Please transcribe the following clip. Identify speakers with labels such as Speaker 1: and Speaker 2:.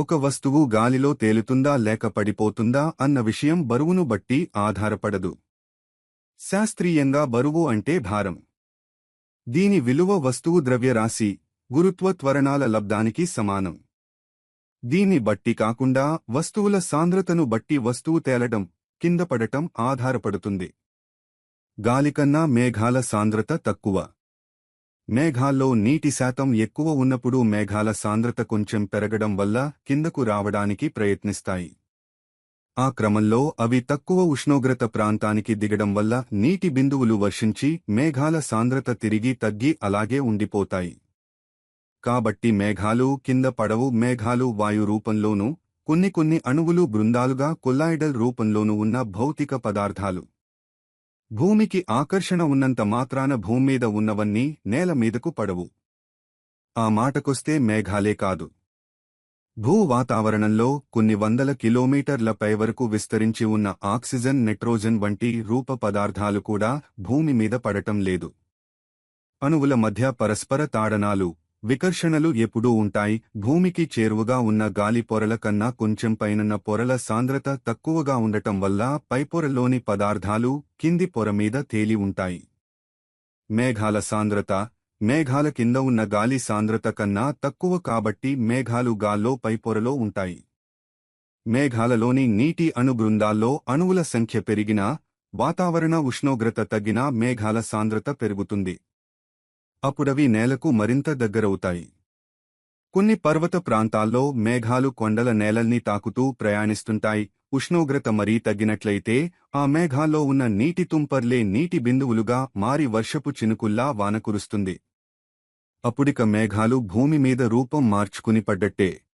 Speaker 1: ఒక వస్తువు గాలిలో తేలుతుందా లేక పడిపోతుందా అన్న విషయం బరువును బట్టి ఆధారపడదు. శాస్త్రీయంగా బరువు అంటే భారం. దీని విలువ వస్తువు ద్రవ్యరాశి గురుత్వ త్వరణాల లబ్దానికి సమానం. దీన్ని బట్టి కాకుండా వస్తువుల సాంద్రతను బట్టి వస్తువు తేలడం కింద పడటం ఆధారపడుతుంది. గాలికన్నా మేఘాల సాంద్రత తక్కువ. మేఘాల్లో నీటి శాతం ఎక్కువ ఉన్నప్పుడు మేఘాల సాంద్రత కొంచెం పెరగడం వల్ల కిందకు రావడానికి ప్రయత్నిస్తాయి. ఆ క్రమంలో అవి తక్కువ ఉష్ణోగ్రత ప్రాంతానికి దిగడం వల్ల నీటి బిందువులు వర్షించి మేఘాల సాంద్రత తిరిగి తగ్గి అలాగే ఉండిపోతాయి. కాబట్టి మేఘాలు కింద పడవు మేఘాలు వాయు రూపంలోనూ కొన్ని కొన్ని అణువులు బృందాలుగా కొల్లాయిడల్ రూపంలోనూ ఉన్న భౌతిక పదార్థాలు. భూమికి ఆకర్షణ ఉన్నంత మాత్రాన భూమ్మీద ఉన్నవన్నీ నేల మీదకు పడవు. ఆ మాటకొస్తే మేఘాలే కాదు. భూ వాతావరణంలో కొన్ని వందల కిలోమీటర్ల పైవరకు విస్తరించి ఉన్న ఆక్సిజన్ నైట్రోజన్ వంటి రూప పదార్థాలు కూడా భూమి మీద పడటం లేదు. అణువుల మధ్య పరస్పర తాడనాలు వికర్షణలు ఎప్పుడూ ఉంటాయి. భూమికి చేరువగా ఉన్న గాలి పొరల కన్నా కొంచెం పైనున్న పొరల సాంద్రత తక్కువగా ఉండటం వల్ల పైపొరలోని పదార్థాలు కింది పొర మీద తేలి ఉంటాయి. మేఘాల సాంద్రత మేఘాల కింద ఉన్న గాలి సాంద్రత కన్నా తక్కువ కాబట్టి మేఘాలు గాల్లో పైపొరలో ఉంటాయి. మేఘాలలోని నీటి అణుబృందాల్లో అణువుల సంఖ్య పెరిగినా వాతావరణ ఉష్ణోగ్రత తగ్గినా మేఘాల సాంద్రత పెరుగుతుంది. అప్పుడవి నేలకు మరింత దగ్గరవుతాయి. కొన్ని పర్వత ప్రాంతాల్లో మేఘాలు కొండల నేలల్ని తాకుతూ ప్రయాణిస్తుంటాయి. ఉష్ణోగ్రత మరీ తగ్గినట్లయితే ఆ మేఘాల్లో ఉన్న నీటి తుంపర్లే నీటి బిందువులుగా మారి వర్షపు చినుకుల్లా వాన కురుస్తుంది. అప్పుడిక మేఘాలు భూమి మీద రూపం మార్చుకుని పడ్డట్టే.